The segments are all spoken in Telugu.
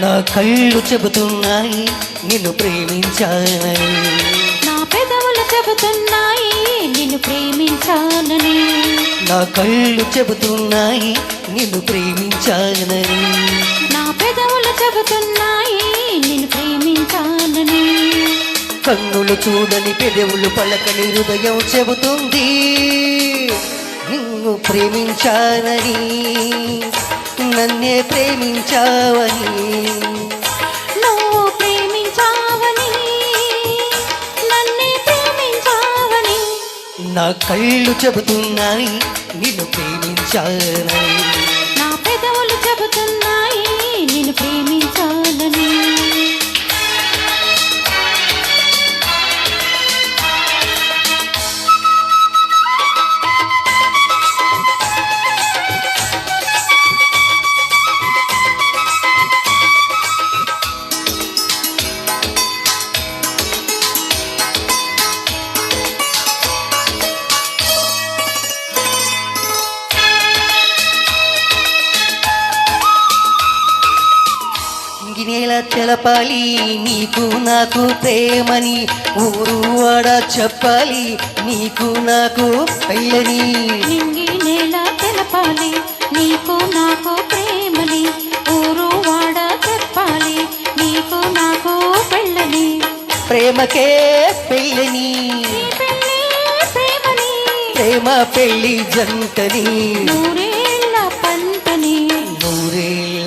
నా కళ్ళు చెబుతున్నాయి నిన్ను ప్రేమించానని. నా పెదవులు చెబుతున్నాయి నిన్ను ప్రేమించానని. నా కళ్ళు చెబుతున్నాయి నిన్ను ప్రేమించానని. నా పెదవులు చెబుతున్నాయి నిన్ను ప్రేమించానని. కన్నులు చూడని పెదవులు పలకని హృదయం చెబుతుంది నిన్ను ప్రేమించానని. నన్నే ప్రేమించావని. కళ్ళు చెబుతున్నాయి నిన్ను ప్రేమించాలని. నా పెదవులు చెబుతున్నాయి నిన్ను ప్రేమించాలని. తెలపాలి నీకు నాకు ప్రేమని ఊరు వాడ చెప్పాలి నీకు నాకు పెళ్ళని. నింగి నేల తెలపాలి నీకు నాకు ప్రేమని ఊరు వాడ చెప్పాలి నీకు నాకు పెళ్ళని. ప్రేమకే పెళ్ళని. ప్రేమ పెళ్ళి జంటని. పంటని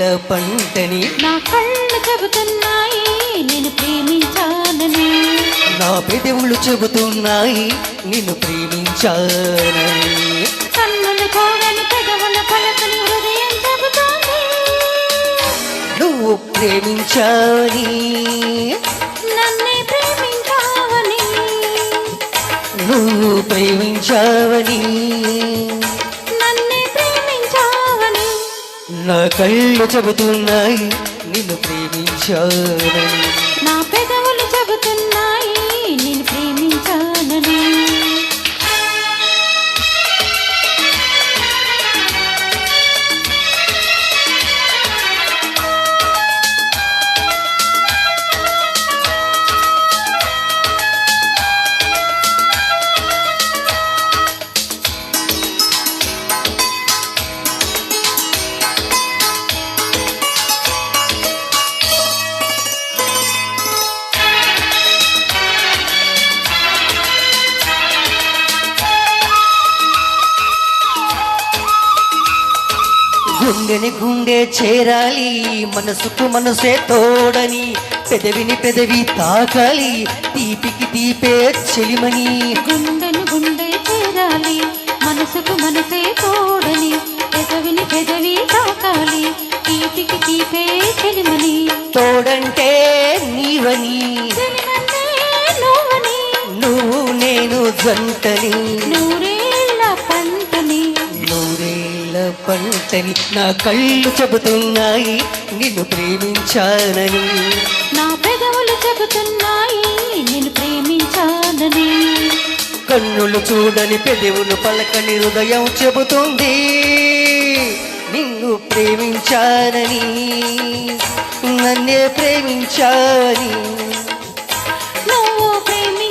నూరేళ్ళ పంటని నా కళ్ళు చెబుతున్నాయి నేను ప్రేమించానని. నా పెదవులు చెబుతున్నాయి నిన్ను ప్రేమించానని. కన్నులు చూడని పెదవుల పలకని హృదయం చెబుతోంది. నువ్వు ప్రేమించావని నన్నే ప్రేమించావని. నువ్వు ప్రేమించావని. నా కళ్ళు చెబుతున్నాయి నిన్ను ప్రేమించానని నా పెదవులు చెబుతున్నాయి గుండెని గుండె చేరాలి మనసుకు మనసే తోడని పెదవిని పెదవి తాకాలి తీపికి తీపే చెలిమని. గుండెను గుండె చేరాలి మనసుకు మనసే తోడని పెదవిని పెదవి తాకాలి తీపికి తీపే చెలిమని. తోడంటే నీవని నువ్వు నేను జంటని. నూరేళ్ళ నూరేళ్ళ పంటని నా కళ్ళు చెబుతున్నాయి నిన్ను ప్రేమించానని. నా పెదవులు చెబుతున్నాయి నేను ప్రేమించానని. కన్నులు చూడని పెదవులు పలకని హృదయం చెబుతుంది నిన్ను ప్రేమించానని. నన్నే ప్రేమించావని. నువ్వు ప్రేమించావని